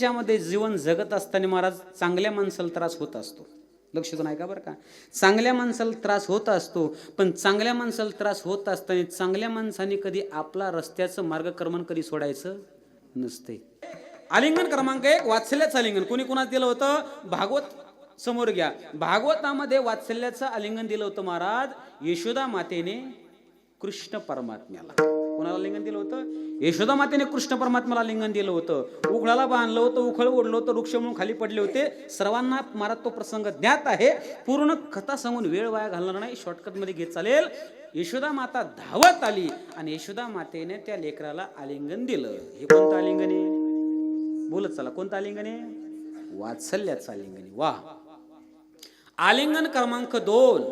प्रपंचामध्ये जीवन जगत असताना महाराज चांगल्या माणसाला त्रास होत असतो. लक्ष नाही का बरं का. चांगल्या माणसाला त्रास होत असतो पण चांगल्या माणसाला त्रास होत असताना चांगल्या माणसाने कधी आपला रस्त्याचं मार्गक्रमण कधी सोडायचं नसते. आलिंगन क्रमांक एक वात्सल्याचं आलिंगन. कोणी कोणाला दिलं होतं? भागवत समोर घ्या. भागवतामध्ये वात्सल्याचं आलिंगन दिलं होतं महाराज यशोदा मातेने कृष्ण परमात्म्याला. कोणाला आलिंगन दिलं होतं? यशोदा मातेने कृष्ण परमात्म्याला लिंगन दिलं होतं. उघडाला बांधलं होतं उखळ ओढलं होतं वृक्ष म्हणून खाली पडले होते. सर्वांना महाराज तो प्रसंग ज्ञात आहे. पूर्ण कथा सांगून वेळ वाया घालणार नाही. शॉर्टकटमध्ये घेत चालेल. यशोदा माता धावत आली आणि यशोदा मातेने त्या लेकराला आलिंगन दिलं. हे कोणतं आलिंगन आहे? बोलत चला. कोणतं आलिंगन आहे? वात्सल्याचं आलिंगन वा आलिंगन क्रमांक दोन.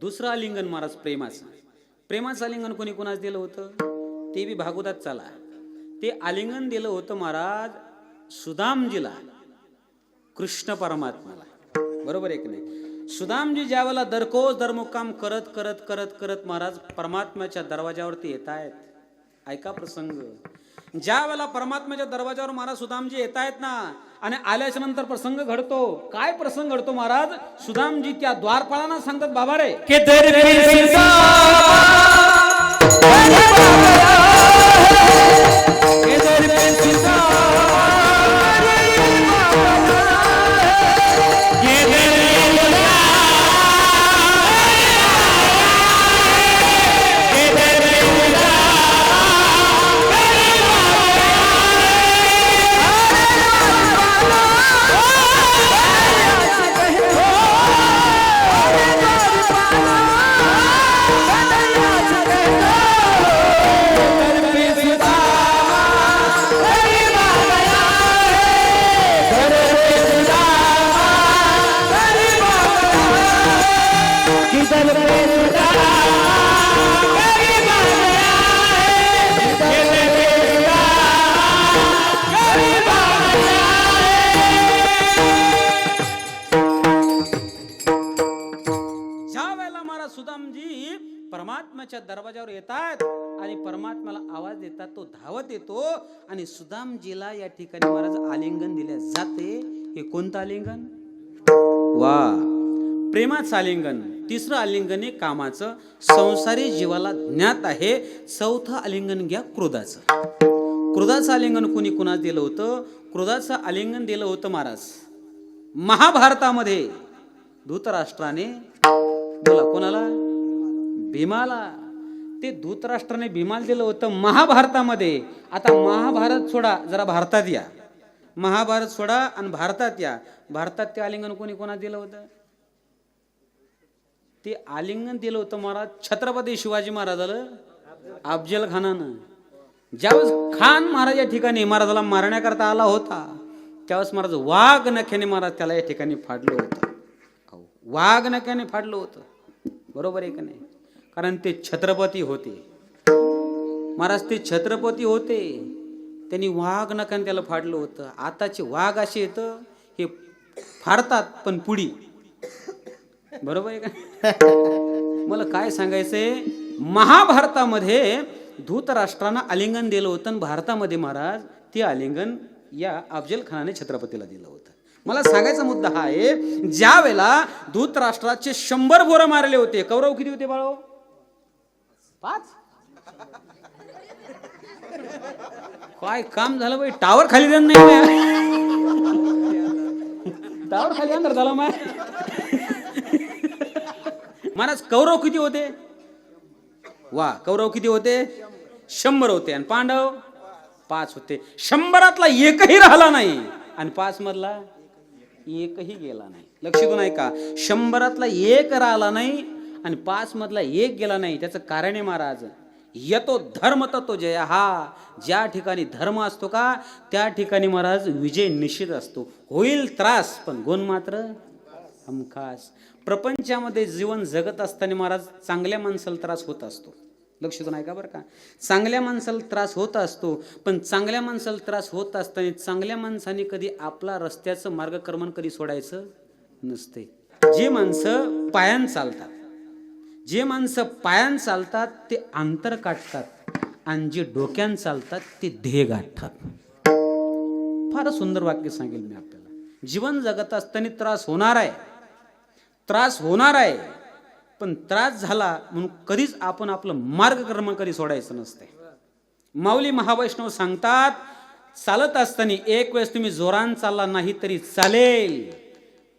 दुसरं आलिंगन महाराज प्रेमाचं. प्रेमाचं आलिंगन कोणी कोणाच दिलं होतं? ते बी भागवतात चला. ते आलिंगन दिलं होतं महाराज सुदामजीला कृष्ण परमात्म्याला बरोबर आहे की नाही? सुदामजी ज्यावेळेला दरकोस दरमुक्काम करत करत करत करत महाराज परमात्म्याच्या दरवाजावरती येत आहेत ऐका प्रसंग. ज्या वेळेला परमात्म्याच्या दरवाजावर महाराज सुदामजी येत आहेत ना आणि आल्याच्यानंतर प्रसंग घडतो. काय प्रसंग घडतो महाराज? सुदामजी त्या द्वारपाळांना सांगतात बाबा रे सुदामाच्या दरवाजावर येतात आणि परमात्माला आवाज देतात तो धावत येतो आणि सुदामजीला या ठिकाणी महाराज आलिंगन दिले जाते. हे कोणतं आलिंगन? वा प्रेमाचं आलिंगन. तिसरं आलिंगन हे कामाचं. संसारी जीवाला ज्ञात आहे. चौथं आलिंगन घ्या क्रोधाचं. क्रोधाचं आलिंगन कोणी कुणास दिलं होतं? क्रोधाचं आलिंगन दिलं होतं महाराज महाभारतामध्ये. धूतराष्ट्राने. बोला कोणाला? भीमाला. ते धूतराष्ट्राने भीमाला दिलं होतं महाभारतामध्ये. आता महाभारत सोडा जरा भारतात या. महाभारत सोडा आणि भारतात या. भारतात ते आलिंगन कोणी कोणा दिलं होतं? ते आलिंगन दिलं होतं महाराज छत्रपती शिवाजी महाराजाला अफजल खानानं. ज्यावेळेस खान महाराज या ठिकाणी महाराजाला मारण्याकरता आला होता त्यावेळेस महाराज वाघ नख्याने महाराज त्याला या ठिकाणी फाडलं होतं. वाघ नख्याने फाडलं होतं. बरोबर आहे का नाही? कारण ते छत्रपती होते. महाराज ते छत्रपती होते. त्यांनी वाघ नकाने त्याला फाडलं होतं. आताचे वाघ असे येतं हे फाडतात पण पुढी. बरोबर आहे का? मला काय सांगायचंय? महाभारतामध्ये धूतराष्ट्रानं आलिंगन दिलं होतं भारतामध्ये महाराज ते आलिंगन या अफजल खानाने छत्रपतीला दिलं होतं. मला सांगायचा मुद्दा हा आहे ज्या वेळेला धूतराष्ट्राचे शंभर बोरं मारले होते कौरव किती होते बाळो? पाच. काय काम झालं बाई? टावर खाली देणं नाही टावर खाली अंदर झाला माय. महाराज कौरव किती होते? वा कौरव किती होते? शंभर होते. आणि पांडव? पाच होते. शंभरातला एकही राहिला नाही. आणि पाच मधला एकही गेला नाही. लक्ष देऊ नाही का शंभरातला एक राहिला नाही आणि पाचमधला एक गेला नाही त्याचं कारण आहे महाराज. येतो धर्म तत्व जय. हा ज्या ठिकाणी धर्म असतो का त्या ठिकाणी महाराज विजय निश्चित असतो. होईल त्रास पण गुण मात्र हमखास प्रपंचामध्ये जीवन जगत असताना महाराज चांगल्या माणसाला त्रास होत असतो. लक्ष नाही का बरं का. चांगल्या माणसाला त्रास होत असतो पण चांगल्या माणसाला त्रास होत असताना चांगल्या माणसाने कधी आपला रस्त्याचं मार्गक्रमण कधी सोडायचं नसते. जे माणसं पायान चालतात जे माणसं पायान चालतात ते अंतर काटतात. आणि जे डोक्यान चालतात ते ध्येय गाठतात. फार सुंदर वाक्य सांगेल मी आपल्याला. जीवन जगत असताना त्रास होणार आहे. त्रास होणार आहे. पण त्रास झाला म्हणून कधीच आपण आपलं मार्गक्रम कधी सोडायचं नसते माऊली महावैष्णव सांगतात चालत असताना एक वेळेस तुम्ही जोरान चालला नाही तरी चालेल.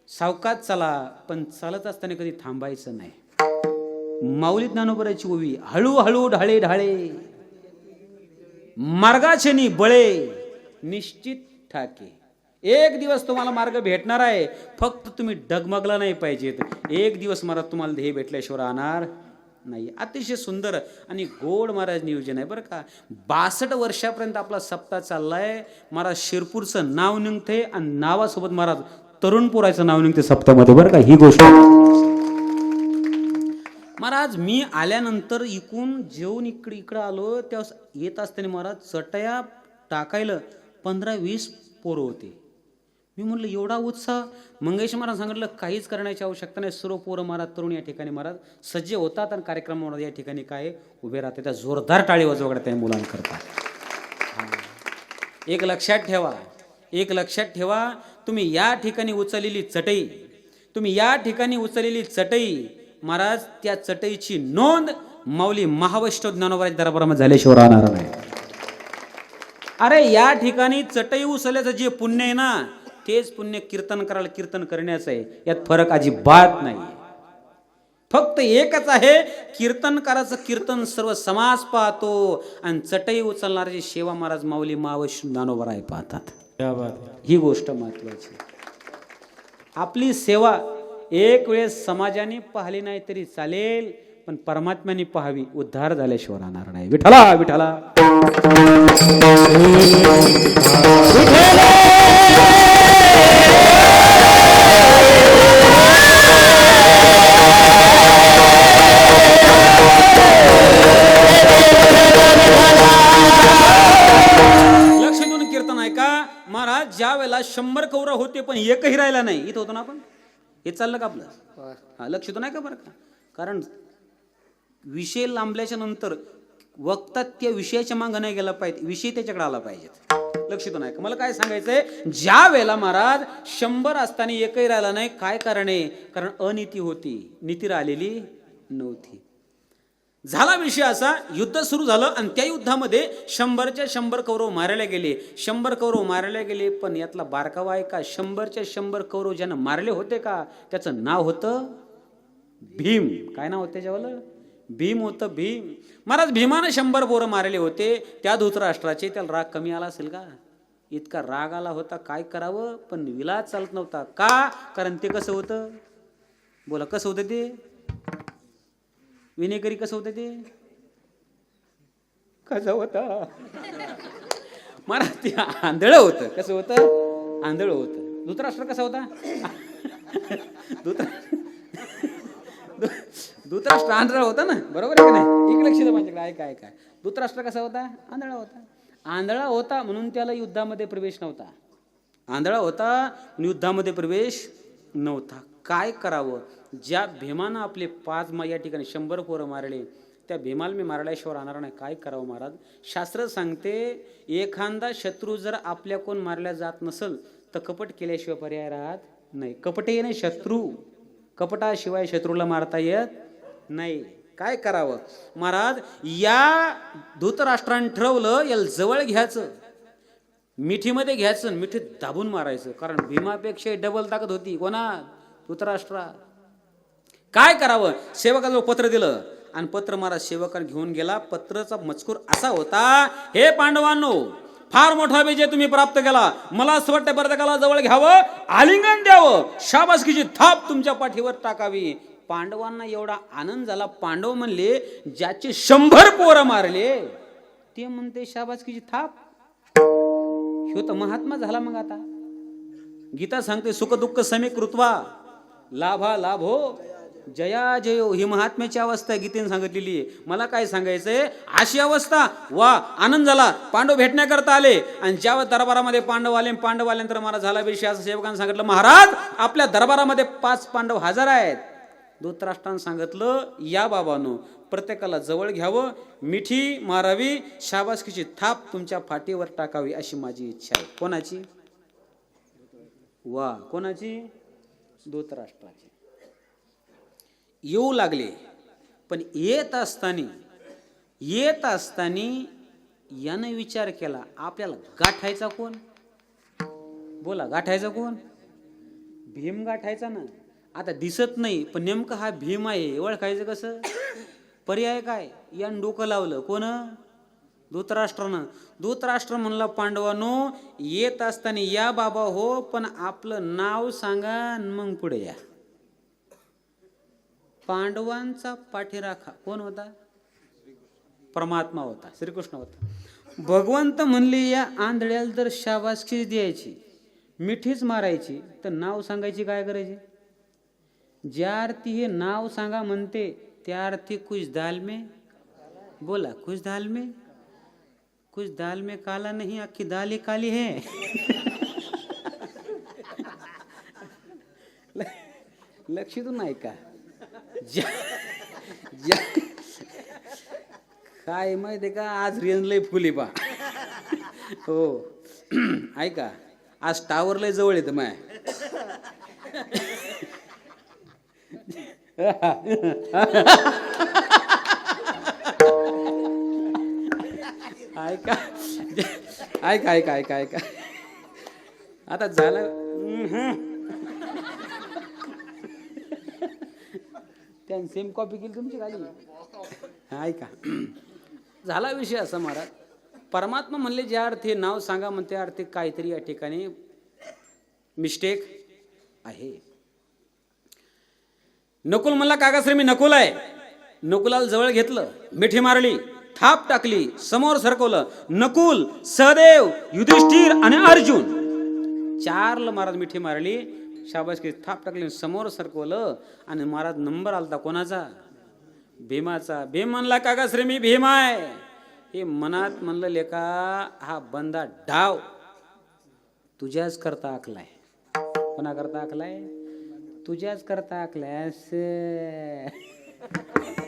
सावकात चला पण चालत असताना कधी थांबायचं नाही. माऊली ज्ञानोबराची ओवी हळूहळू ढाळे ढाळे. मार्गाचेनी बळे निश्चित ठाके. एक दिवस तुम्हाला मार्ग भेटणार आहे फक्त तुम्ही डगमगला नाही पाहिजेत. एक दिवस महाराज तुम्हाला ध्येय भेटल्याशिवाय राहणार नाही. अतिशय सुंदर आणि गोड महाराज नियोजन आहे बरं का. बासष्ट वर्षापर्यंत आपला सप्ताह चाललाय. महाराज शिरपूरचं नाव निघते आणि नावासोबत महाराज तरुणपुराचं नाव निघते सप्तामध्ये बरं का. ही गोष्ट महाराज मी आल्यानंतर इकून जेवून इकडे इकडं आलो तेव्हा येत असताना महाराज चटया टाकायला पंधरा वीस पोरं होते. मी म्हणलं एवढा उत्साह? मंगेश महाराज सांगितलं काहीच करण्याची आवश्यकता नाही. सर्व पोरं महाराज तरुण या ठिकाणी महाराज सज्ज होतात आणि कार्यक्रमामध्ये या ठिकाणी काय उभे राहते त्या जोरदार टाळी वाजवकडे त्या मुलांकरता एक लक्षात ठेवा एक लक्षात ठेवा तुम्ही या ठिकाणी उचललेली चटई तुम्ही या ठिकाणी उचललेली चटई महाराज त्या चटईची नोंद माऊली महावैष्णव ज्ञानोबाई दरबारामध्ये झाल्याशिवाय राहणार नाही. अरे या ठिकाणी चटई उचलल्याचं जे पुण्य आहे ना तेच पुण्य कीर्तन करायला कीर्तन करण्याचं आहे. यात फरक अजिबात नाही. फक्त एकच आहे कीर्तनकाराचं कीर्तन सर्व समाज पाहतो आणि चटई उचलणारी सेवा महाराज माऊली महावैष्णव ज्ञानोबराय पाहतात. क्या बात है. ही गोष्ट महत्वाची आपली सेवा एक वेळेस समाजाने पाहिली नाही तरी चालेल पण परमात्म्याने पाहावी उद्धार झाल्याशिवाय राहणार नाही. विठाला विठाला लक्ष देऊन कीर्तन ऐका. महाराज ज्या वेळेला शंभर कौरव होते पण एकही राहिला नाही. इथं होतो ना आपण? हे चाललं का आपलं? हा लक्ष देऊन ऐका बरं का? कारण विषय लांबल्याच्या नंतर वक्ता त्या विषयाच्या मागं नाही गेला पाहिजे विषय त्याच्याकडे आला पाहिजे. लक्ष देऊन ऐका मला काय सांगायचंय ज्या वेळेला महाराज शंभर असताना एकही राहिला नाही काय कारण आहे? कारण अनिती होती. नीती राहिलेली नव्हती. झाला विषय असा युद्ध सुरू झालं आणि त्या युद्धामध्ये शंभरच्या शंभर कौरव मारले गेले. शंभर कौरव मारले गेले पण यातला बारकावा आहे का? शंभरच्या शंभर कौरव ज्यानं मारले होते का? त्याचं नाव होतं भीम. काय नाव होतं त्याच्यावालं? भीम होतं भीम. महाराज भीमानं शंभर पोरं मारले होते. त्या धृतराष्ट्राचे त्याला राग कमी आला असेल का? इतका राग आला होता. काय करावं? पण विलाज चालत नव्हता. का? कारण ते कसं होतं? बोला कसं होतं ते? विनेकरी कसं होतं ते? कसं होतं? मला ते आंधळं होतं. कसं होतं? आंधळं होतं. धृतराष्ट्र कसा होता? धृतरा धृतराष्ट्र आंधळा होता ना? बरोबर आहे का नाही? एक लक्ष द्या माझ्याकडे. आहे काय काय धृतराष्ट्र कसा होता? आंधळा होता. आंधळा होता म्हणून त्याला युद्धामध्ये प्रवेश नव्हता. आंधळा होता युद्धामध्ये प्रवेश नव्हता. काय करावं? ज्या भीमानं आपले पाच मा या ठिकाणी शंभर पोरं मारले त्या भीमाला मी मारल्याशिवाय राहणार नाही. काय करावं महाराज? शास्त्र सांगते एखादा शत्रू जर आपल्या कोण मारल्या जात नसल तर कपट केल्याशिवाय पर्याय राहत नाही. कपटे नाही शत्रू. कपटाशिवाय शत्रूला मारता येत नाही. काय करावं? महाराज या धृतराष्ट्राने ठरवलं याला जवळ घ्यायचं. मिठीमध्ये घ्यायचं आणि मिठीत दाबून मारायचं. कारण भीमापेक्षा डबल ताकद होती. कोणा धृतराष्ट्रा. काय करावं? सेवकाजवळ पत्र दिलं. आणि पत्र महाराज सेवकाने घेऊन गेला. पत्राचा मजकूर असा होता हे पांडवांनो फार मोठा विजय तुम्ही प्राप्त केला. मला असं वाटतं प्रत्येकाला जवळ घ्यावं आलिंगन द्यावं. शाबासकीची थाप तुमच्या पाठीवर टाकावी. पांडवांना एवढा आनंद झाला. पांडव म्हणले ज्याचे शंभर पोरं मारले. ते म्हणते शाबासकीची थाप. ह्यो तर महात्मा झाला मग आता. गीता सांगते सुख दुःख समे कृत्वा लाभा लाभो जया जयो. ही महात्म्याची अवस्था गीतेने सांगितलेली आहे. मला काय सांगायचंय अशी अवस्था. वा आनंद झाला. पांडव भेटण्याकरता आले. आणि ज्या दरबारामध्ये पांडव आले पांडव आल्यानंतर मला झाला विषय असं सेवकांनी सांगितलं महाराज आपल्या दरबारामध्ये पाच पांडव हजर आहेत. धृतराष्ट्रानं सांगितलं या बाबानो प्रत्येकाला जवळ घ्यावं मिठी मारावी शाबासकीची थाप तुमच्या फाटीवर टाकावी अशी माझी इच्छा आहे. कोणाची? वा कोणाची? धृतराष्ट्राची. येऊ लागले पण येत असताना येत असताना यानं विचार केला आपल्याला गाठायचा कोण? बोला गाठायचा कोण? भीम गाठायचा ना. आता दिसत नाही पण नेमकं हा भीम आहे ओळखायचं कसं? पर्याय काय? यानं डोकं लावलं कोण? धूतराष्ट्रानं. धूतराष्ट्र म्हणला पांडवानो येत असताना या बाबा हो पण आपलं नाव सांगा मग पुढे या. पांडवांचा पाठीराखा कोण होता? परमात्मा होता श्रीकृष्ण होता. भगवंत म्हणले या आंधळ्याला जर शाबासकी द्यायची मिठीच मारायची तर नाव सांगायची काय करायची? ज्या अर्थी हे नाव सांगा म्हणते त्या अर्थी कुछ दाल में बोला कुछ दाल में कुछ दाल में काला नहीं आपकी दाल ही काली है। लक्षातून नाही का? ज्या काय माहिती आहे का? आज रेंज लय फुली बा. हो. ऐका आज टावर लय जवळ येतं माय. ऐका ऐका ऐका ऐका ऐका. आता झालं. त्याने सेम कॉपी केली तुमची खाली. ऐका. झाला विषय असा महाराज. परमात्मा म्हणले ज्या अर्थी नाव सांगा म्हणते अर्थी काहीतरी या ठिकाणी मिस्टेक आहे. नकुल म्हणला काकाश्री मी नकुल आहे. नकुलाला जवळ घेतलं. मिठी मारली. थाप टाकली समोर सरकवलं. नकुल सहदेव युधिष्ठिर आणि अर्जुन. चारला महाराज मिठी मारली. शाबासकी थाप टाकली समोर सरकवलं. आणि महाराज नंबर आलता कोणाचा? भीमाचा. भीम म्हणला का श्री मी भीम आहे. हे मनात म्हणलं लेका हा बंदा डाव. तुझ्याच करता आखलाय. कोणा करता आखलाय? तुझ्याच करता आखल्यास.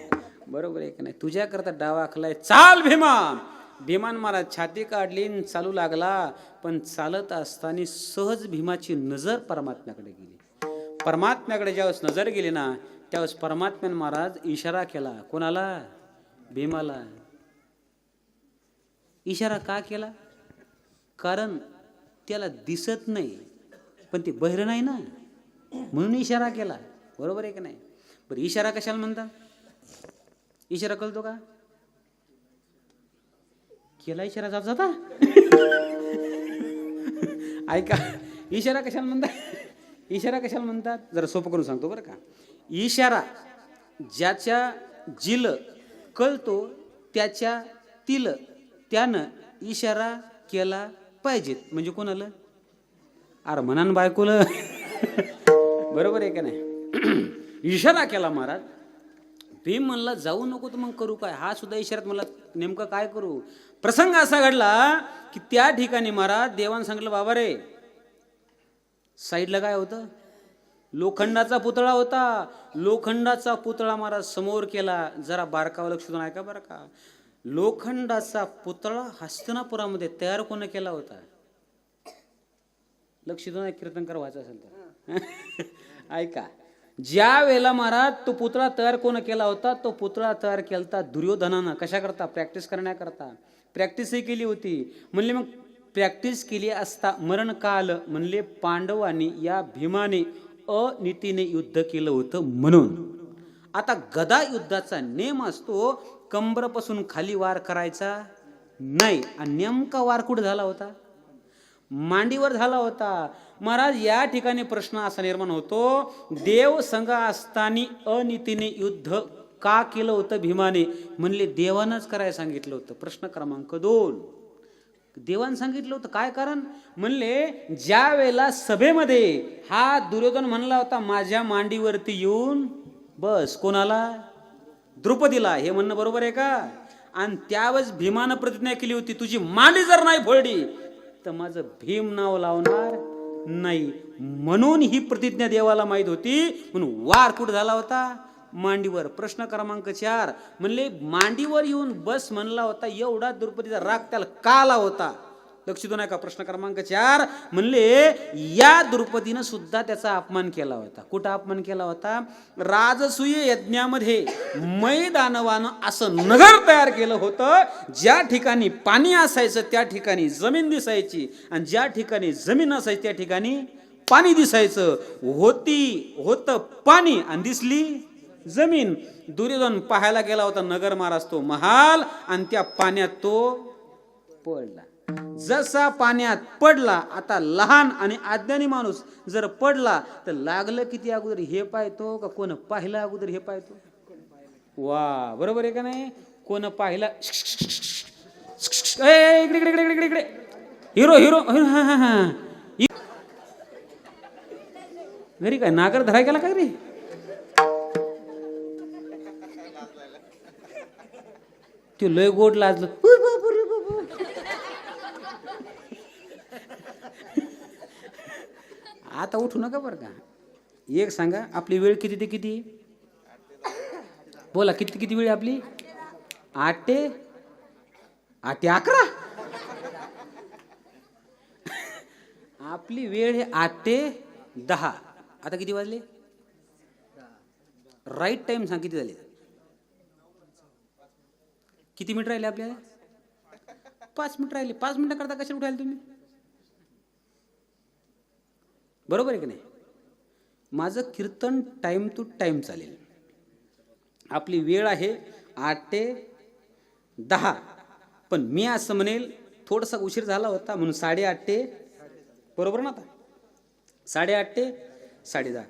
बरोबर आहे का नाही? तुझ्याकरता डावा आखलाय चाल भीमान. भीमान महाराज छाती काढली चालू लागला पण चालत असताना सहज भीमाची नजर परमात्म्याकडे गेली. परमात्म्याकडे ज्यावेळेस नजर गेली ना त्यावेळेस परमात्म्याने महाराज इशारा केला. कोणाला? भीमाला. इशारा का केला? कारण त्याला दिसत नाही पण ते बहिर नाही ना. म्हणून इशारा केला. बरोबर आहे का नाही? बरं इशारा कशाला म्हणतात इशारा कळतो का? केला इशारा जात जाता? ऐका इशारा कशाला म्हणतात इशारा कशाला म्हणतात? जरा सोपं करून सांगतो बरं का. इशारा ज्याच्या जिल कळतो त्याच्या तिल त्यानं इशारा केला पाहिजेत. म्हणजे कोणाला? अरे म्हणान बायकोलं. बरोबर आहे का नाही? इशारा केला महाराज. भीम म्हणला जाऊ नको तर मग करू काय? हा सुद्धा इशारात मला नेमकं काय करू? प्रसंग असा घडला की त्या ठिकाणी महाराज देवान सांगितलं बाबा रे साईडला काय होतं? लोखंडाचा पुतळा होता. लोखंडाचा पुतळा महाराज समोर केला. जरा बारकावं लक्ष देऊन ऐका बरं का. लोखंडाचा पुतळा हस्तिनापुरामध्ये तयार कोण केला होता? लक्ष देऊन कीर्तनकर व्हायचं असेल तर. ऐका. ज्या वेळेला महाराज तो पुतळा तयार कोण केला होता? तो पुतळा तयार केला दुर्योधनानं. कशा करता प्रॅक्टिस करण्याकरता प्रॅक्टिसही केली होती. म्हणले मग प्रॅक्टिस केली असता मरण का आलं म्हणले पांडवांनी या भीमाने अनितीने युद्ध केलं होतं म्हणून. आता गदा युद्धाचा नेम असतो कंबरपासून खाली वार करायचा? नाही. आणि नेमका वार कुठं झाला होता? मांडीवर झाला होता. महाराज या ठिकाणी प्रश्न असा निर्माण होतो देव संघ असताना अनितीने युद्ध का केलं होतं भीमाने? म्हणले देवानंच करायला सांगितलं होतं. प्रश्न क्रमांक दोन. देवान सांगितलं होतं. काय कारण? म्हणले ज्या वेळेला सभेमध्ये हा दुर्योधन म्हणला होता माझ्या मांडीवरती येऊन बस कोणाला? द्रुपदीला. हे म्हणणं बरोबर आहे का? आणि त्यावेळेस भीमानं प्रतिज्ञा केली होती तुझी मांडी जर नाही फोडली तर माझं भीम नाव लावणार नाही. म्हणून ही प्रतिज्ञा देवाला माहीत होती. म्हणून वार कुठं झाला होता? मांडीवर. प्रश्न क्रमांक चार. म्हणले मांडीवर येऊन बस म्हणला होता एवढा द्रुपदीचा राग त्याला का आला होता? लक्ष देऊ नका प्रश्न क्रमांक चार म्हणले या द्रुपदीनं सुद्धा त्याचा अपमान केला होता. कुठं अपमान केला होता? राजसूय यज्ञामध्ये मैदानवानं असं नगर तयार केलं होतं ज्या ठिकाणी पाणी असायचं त्या ठिकाणी जमीन दिसायची आणि ज्या ठिकाणी जमीन असायची त्या ठिकाणी पाणी दिसायचं. होती होतं पाणी आणि दिसली जमीन. दुर्योधन पाहायला गेला होता नगर महाराज तो महाल आणि त्या पाण्यात तो पडला. जसा पाण्यात पडला आता लहान आणि अज्ञानी माणूस जर पडला तर लागलं किती अगोदर? हे पाहतो का कोण पाहिलं अगोदर? हे पाहतो. वा बरोबर आहे का नाही? कोण पाहिला? इकडे इकडे इकडे इकडे इकडे. हिरो हिरो हिरो हा हा हा. घरी काय नागर धराय गेला काय रे ते लय गोड लाजलं उ बाबू रे बाबू. आता उठू नका बरं का. एक सांगा आपली वेळ किती ते किती? बोला किती किती वेळ आहे आपली? आठ? ते आठ ते अकरा? आपली वेळ आहे आठ ते दहा. आता किती वाजले? राईट टाइम सांग किती झाले? किती मिनिट राहिले आपल्याला? पाच मिनिट राहिले. पाच मिनिटं करता कशाला उठायला तुम्ही? बरोबर आहे की नाही? माझं कीर्तन टाईम टू टाईम चालेल. आपली वेळ आहे आठ ते दहा. पण मी असं म्हणेल थोडासा उशीर झाला होता म्हणून साडेआठ ते बरोबर ना आता? साडेआठ ते साडेदहा.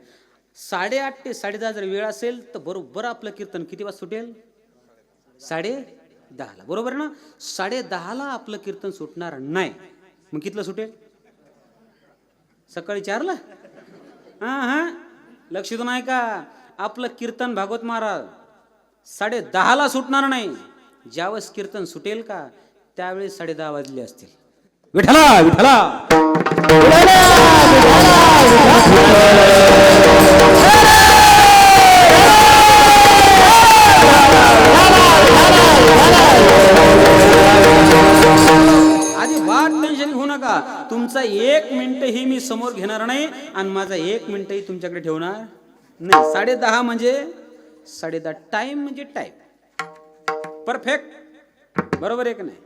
साडेआठ ते साडेदहा जर वेळ असेल तर बरोबर आपलं कीर्तन किती वाजता सुटेल? साडे दहाला बरोबर ना? साडे दहाला आपलं कीर्तन सुटणार नाही. मग कितलं सुटेल? सकाळी चारला? हा हा. लक्ष देऊ नाही का आपलं कीर्तन भागवत महाराज साडे दहाला सुटणार नाही. ज्यावेळेस कीर्तन सुटेल का त्यावेळेस साडे दहा वाजले असतील. विठला विठला आधी नका तुमचा एक मिनिटही मी समोर घेणार नाही आणि माझा एक मिनिटही तुमच्याकडे ठेवणार नाही. साडे दहा म्हणजे साडे दहा टाइम म्हणजे टाइम परफेक्ट बरोबर आहे का नाही?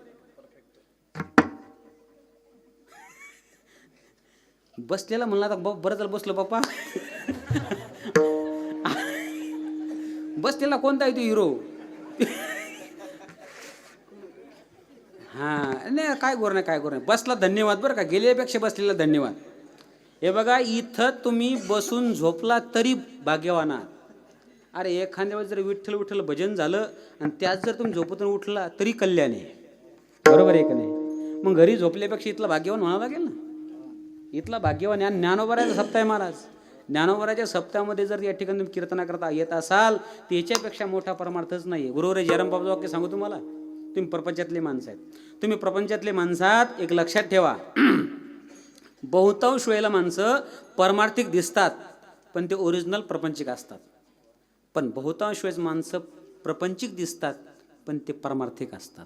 बसलेला म्हणला आता बरं झालं बसलो बाप्पा. बसलेला कोणता आहे तो हिरो हां नाही काय गोर नाही काय गोर नाही बसला धन्यवाद बरं का. गेल्यापेक्षा बसलेला धन्यवाद. हे बघा इथं तुम्ही बसून झोपला तरी भाग्यवान आहात. अरे एखाद्या वेळेस जर विठ्ठल विठ्ठल भजन झालं आणि त्यात जर तुम्ही झोपतून उठला तरी कल्याण. आहे बरोबर आहे का नाही? मग घरी झोपल्यापेक्षा इथला भाग्यवान म्हणावं लागेल ना? इथला भाग्यवान या ज्ञानोबराचा सप्ताह आहे महाराज. ज्ञानोबराच्या सप्ताहामध्ये जर या ठिकाणी तुम्ही कीर्तना करता येत असाल तर याच्यापेक्षा मोठा परमार्थच नाही गुरुवर जयराम बाबा वाक्य सांगू तुम्हाला? तुम्ही प्रपंचातले माणसं आहेत. तुम्ही प्रपंचातले माणसात एक लक्षात ठेवा. बहुतांश वेळेला माणसं परमार्थिक दिसतात पण ते ओरिजिनल प्रपंचिक असतात. पण बहुतांश वेळेस माणसं प्रपंचिक दिसतात पण ते परमार्थिक असतात.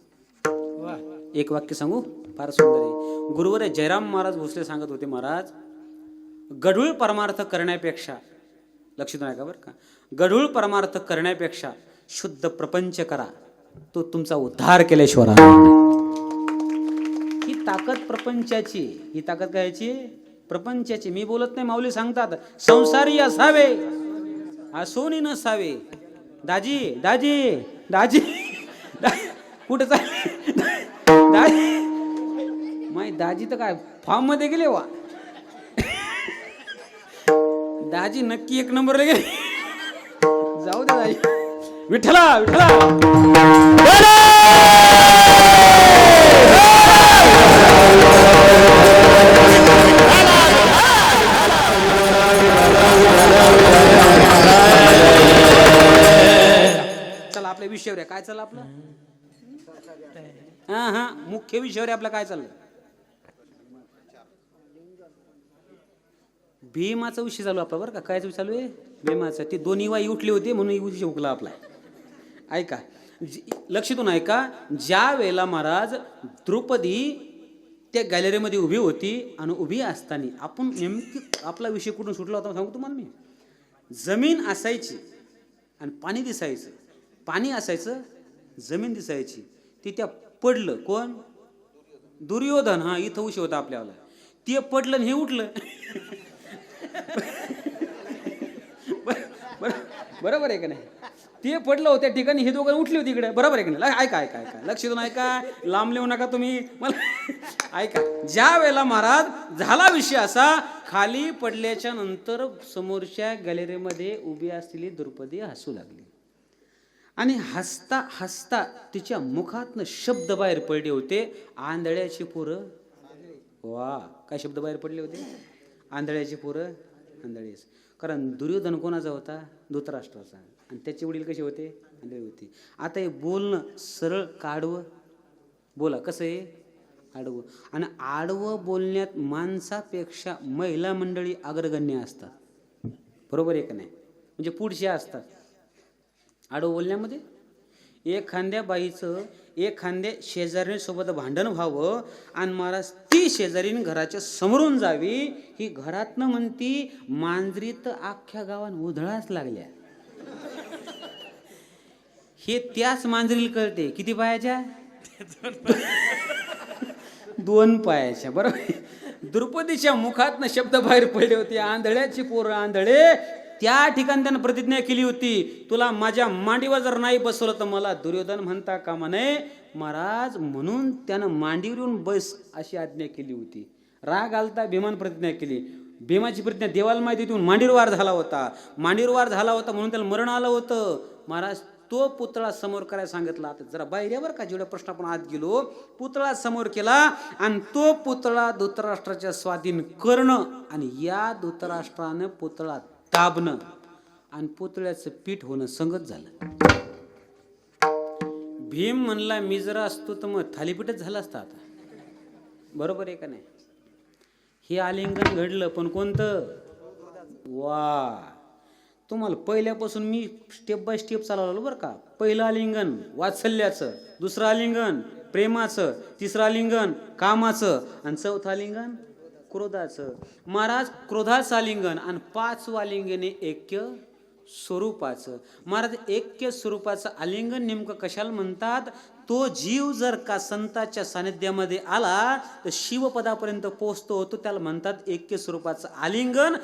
एक वाक्य सांगू? फार सुंदर आहे. गुरुवर जयराम महाराज भोसले सांगत होते महाराज गढूळ परमार्थ करण्यापेक्षा लक्ष देऊ नका बरं का? गढूळ परमार्थ करण्यापेक्षा शुद्ध प्रपंच करा. तो तुमचा उद्धार केल्याशिवाय ही ताकद प्रपंचाची ही ताकद कायची? प्रपंचाची. मी बोलत नाही माऊली सांगतात संसारी असावे असोनी नसावे. दाजी दाजी दाजी कुठे चाल दाजी. माय दाजी तर काय फॉर्ममध्ये गेले वा. दाजी नक्की एक नंबरला गेले. जाऊ दे दाजी. विठ्ठला विठ्ठला. चला आपल्या विषयावर आहे. काय चाललं आपलं? हा हा. मुख्य विषयावर आहे आपलं काय चाललं? भीमाचा विषय चालू आपला बरं का? काय विषय चालू आहे? भीमाचा. ते दोन्ही वाई उठले होते म्हणून विषय उकला आपला. ऐका. जी- लक्ष देऊन ऐका ज्या वेळेला महाराज द्रौपदी त्या गॅलरीमध्ये उभी होती आणि उभी असताना आपण नेमकी आपला विषय कुठून सुटला होता सांगू तुम्हाला मी? जमीन असायची आणि पाणी दिसायचं. पाणी असायचं जमीन दिसायची. ते त्या पडलं. कोण? दुर्योधन. हा इथं उशी होता आपल्याला. ते पडलं आणि हे उठलं. बरोबर आहे का नाही? ते पडलं होत्या ठिकाणी हे दोघं उठली होती इकडे. बरोबर आहे का नाही? ऐका ऐका ऐका. लक्ष देऊन ऐका. लांब लिहू नका तुम्ही. मला ऐका. ज्या वेळेला महाराज झाला विषय असा खाली पडल्याच्या नंतर समोरच्या गॅलरीमध्ये उभी असलेली द्रौपदी हसू लागली. आणि हसता हसता तिच्या मुखातनं शब्द बाहेर पडले होते. आंधळ्याची पोरं. वा काय शब्द बाहेर पडले होते? आंधळ्याची पोरं आंधळी कारण दुर्योधन कोणाचा होता? धृतराष्ट्राचा. आणि त्याचे वडील कसे होते? आंधळे होते. आता हे बोलणं सरळ काढवं बोला कसं आहे? आडवं. आणि आडवं बोलण्यात माणसापेक्षा महिला मंडळी अग्रगण्य असतात. बरोबर आहे का नाही? म्हणजे पुढचे असतात. आडवं बोलण्यामध्ये? एखाद्या बाईचं एखाद्या शेजारीसोबत भांडण व्हावं आणि महाराज ती शेजारीन घराच्या समोरून जावी ही घरातनं म्हणती मांजरी तर अख्ख्या गावात उधळाच लागल्या. हे त्याच मांजरीला कळते. किती पायाच्या? दोन पायाच्या बरोबर? द्रुपदीच्या मुखातनं शब्द बाहेर पडले होते. आंधळ्याची पोरं आंधळे. त्या ठिकाणी त्यानं प्रतिज्ञा केली होती. तुला माझ्या मांडीवर जर नाही बसवलं तर मला दुर्योधन म्हणता कामा नये. महाराज म्हणून त्यानं मांडीवर येऊन बस अशी आज्ञा केली होती. राग आलता भीमान प्रतिज्ञा केली. भीमाची प्रतिज्ञा देवाला माहिती होती मांडीरवार झाला होता. मांडीरवार झाला होता म्हणून त्याला मरण आलं होतं. महाराज तो पुतळा समोर करायला सांगितला. आता जरा बाहेर का जेवढ्या प्रश्न आपण आत गेलो. पुतळा समोर केला आणि तो पुतळा धृतराष्ट्राच्या स्वाधीन करणं आणि या धृतराष्ट्रानं पुतळा दाबणं आणि पुतळ्याचं पीठ होणं संगत झालं. भीम म्हणला मी जरा असतो तर मग थालीपीठच झालं असतं आता. बरोबर आहे का नाही? हे आलिंगन घडलं पण कोणतं? वा तुम्हाला पहिल्यापासून मी स्टेप बाय स्टेप चालवलं बरं का. पहिलं आलिंगन वात्सल्याचं दुसरं आलिंगन प्रेमाचं तिसरं आलिंगन कामाचं आणि चौथं आलिंगन क्रोधाचं. महाराज क्रोधाचं आलिंगन आणि पाच आलिंगने ऐक्य स्वरूपाचं. महाराज ऐक्य स्वरूपाचं आलिंगन नेमकं कशाला म्हणतात? तो जीव जर का संताच्या सानिध्यामध्ये आला तर शिवपदापर्यंत पोहोचतो तो त्याला म्हणतात ऐक्य स्वरूपाचं आलिंगन.